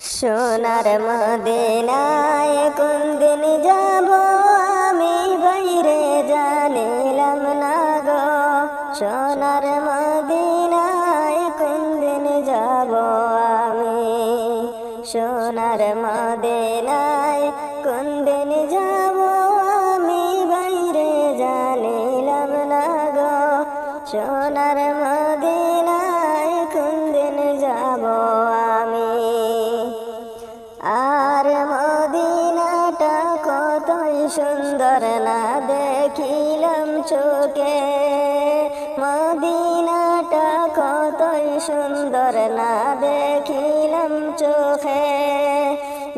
সোনার মদিনায় কোন দিন যাব আমি বাইরে জানিলাম না গো। সোনার মদিনায় কোন দিন যাব আমি? সোনার মদিনায় কোন দিন যাব আমি বাইরে জানিলাম না গো। সুন্দর না দেখিলাম চোখে।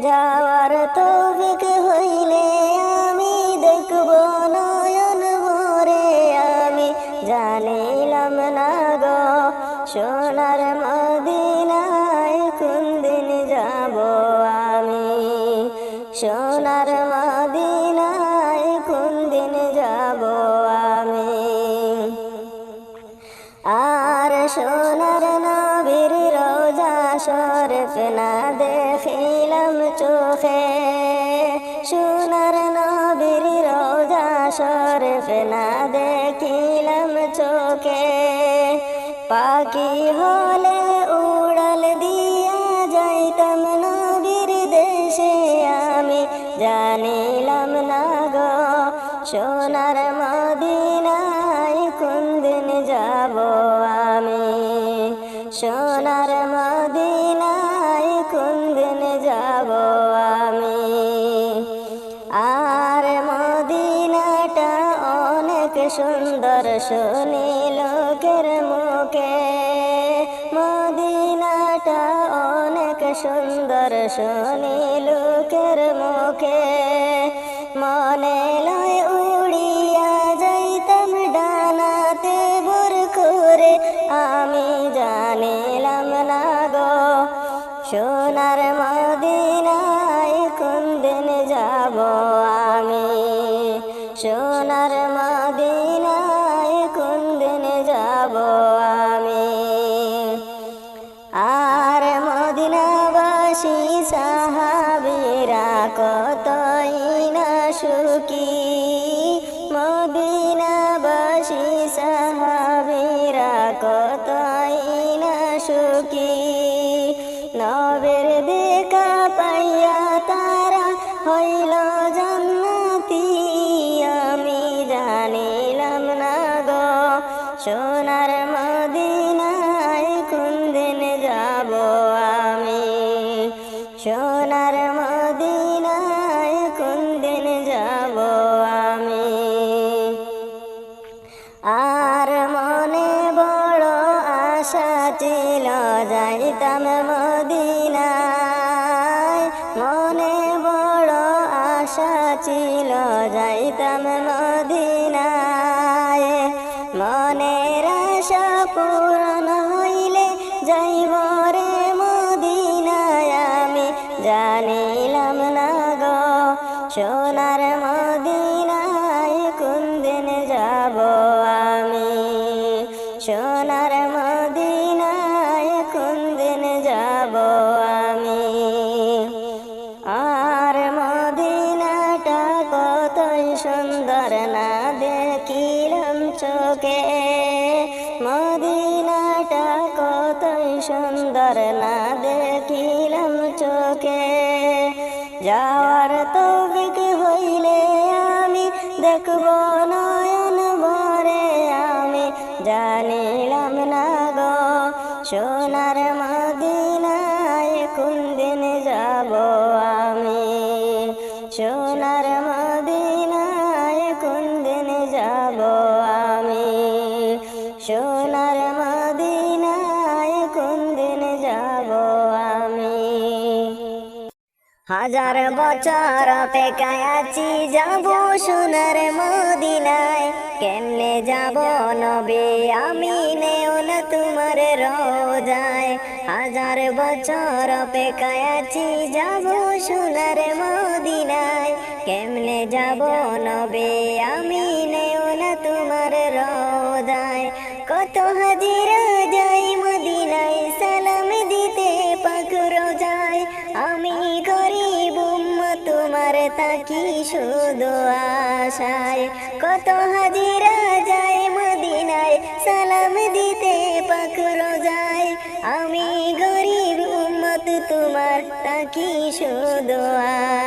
যাওয়ার তৌফিক হইলে আমি দেখব নয়ন ভরে। আমি জানিলাম না গো, সোনার মদিনায় কোন দিন যাব আমি? সোনার সোনার নবীর রোজা শরফ না দেখিলাম চোখে। সোনার নবীর রোজা শরফ না দেখিলাম চোখে। পাখি হলে উড়াল দিয়া যাইতাম নবীর দেশে। আমি জানিলাম না গো, সোনার সোনার মদিনায় কোন দিন যাব আমি? আর মদিনাটা অনেক সুন্দর, শুনি লোকের মুখে। মদিনাটা অনেক সুন্দর, শুনি লোকের মুখে। মনে লয় উড়িয়া যাইতাম ডানাতে ভোর করে আমি। সোনার সোনার মদিনায় কোন দিন যাব আমি? সোনার মদিনায় কোন দিন যাব আমি? আর মনে বড় আশা ছিল, যাইতাম মদিনায়। মনের আশা পূরণ হইলে যাইব রে মদিনায়। আমি জানিলাম না গো, সোনার মদিনায় কোন দিন যাব আমি? সোনার চোখে। মদিনাটা কতই সুন্দর না দেখিলাম চোখে। যাওয়ার তৌফিক হইলে আমি দেখব নয়ন ভরে আমি জানিলাম না গো হাজার বছর অপেক্ষায় আছি, যাব সোনার মদিনায়। কেমনে যাব নবে আমি নেও না তোমার রোজায়। হাজার বছর অপেক্ষায় আছি, যাব সোনার মদিনায়। কেমনে যাব নবে আমি নেও না তোমার রোজায়। কত হাজিরা শুধু আশায় কত হাজিরা যায় মদিনায় সালাম দিতে পাখরো যায় আমি উম্মত তোমার তাকি শুধু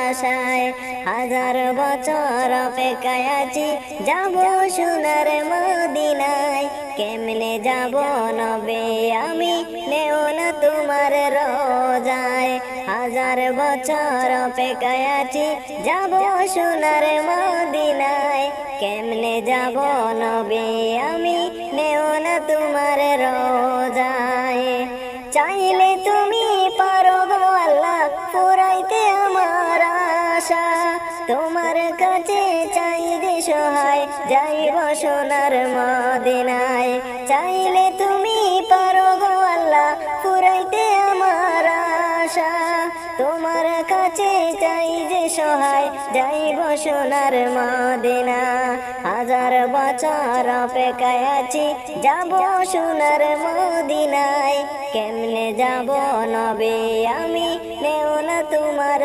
আশায়? হাজার বছর অপেক্ষায় আছি, যাব সোনার মদিনায়। কেমনে যাব নবে আমি, নেও না তোমার রোজায়। হাজার বছর অপেক্ষায় আছি, যাব সোনার মদিনায়। কেমনে যাব নবে আমি, নেও না তোমার রোজায়। তোমার কাছে চাই যে সহায়, যাইব সোনার মদিনায়। চাইলে তুমি পারো গো আল্লাহ পুরাইতে আমার আশা। তোমার কাছে চাই যে সহায়, যাইব সোনার মদিনা। হাজার বছর অপেক্ষায় আছি, যাব সোনার মদিনায়। কেমনে যাব নবে আমি, নেও না তোমার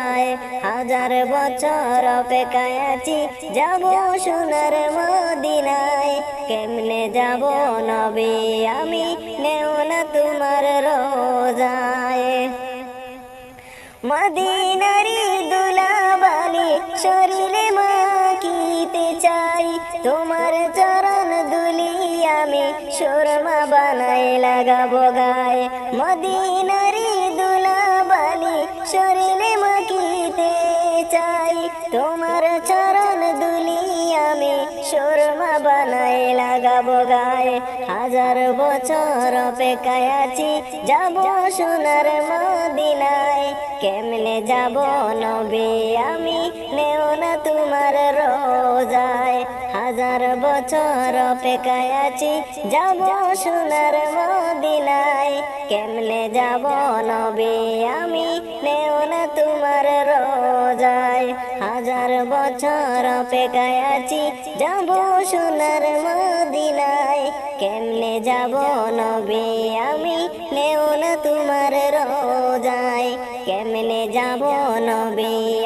রোজায় হাজার বছর অপেক্ষায় যাব সোনার মদিনায়। কেমনে যাব নবে আমি, নেও না তোমার রোজায়। মদিনারি দুলাবালি শরীরে মাখিতে চাই। তোমার চরণ দুলি আমি সুরমা বানাই লাগাবো গায়ে। মদিনারি তোমার চরণ দুলি আমি সুরমা বানাই লাগাবো গায়ে। হাজার বছর অপেক্ষায় আছি, যাব সোনার মদিনায়। কেমনে যাব নবে আমি, নেও না তোমার রোজায়। হাজার বছর অপেক্ষায় আছি, যাব সোনার মদিনায়। কেমনে যাব নবে আমি, নেও না তোমার রোজায়। বছর অপেক্ষায় আছি। যাব সোনার মদিনায়। যাব কেমনে যাব নবে আমি? নেও না তোমার রোজায়। কেমনে যাব নবে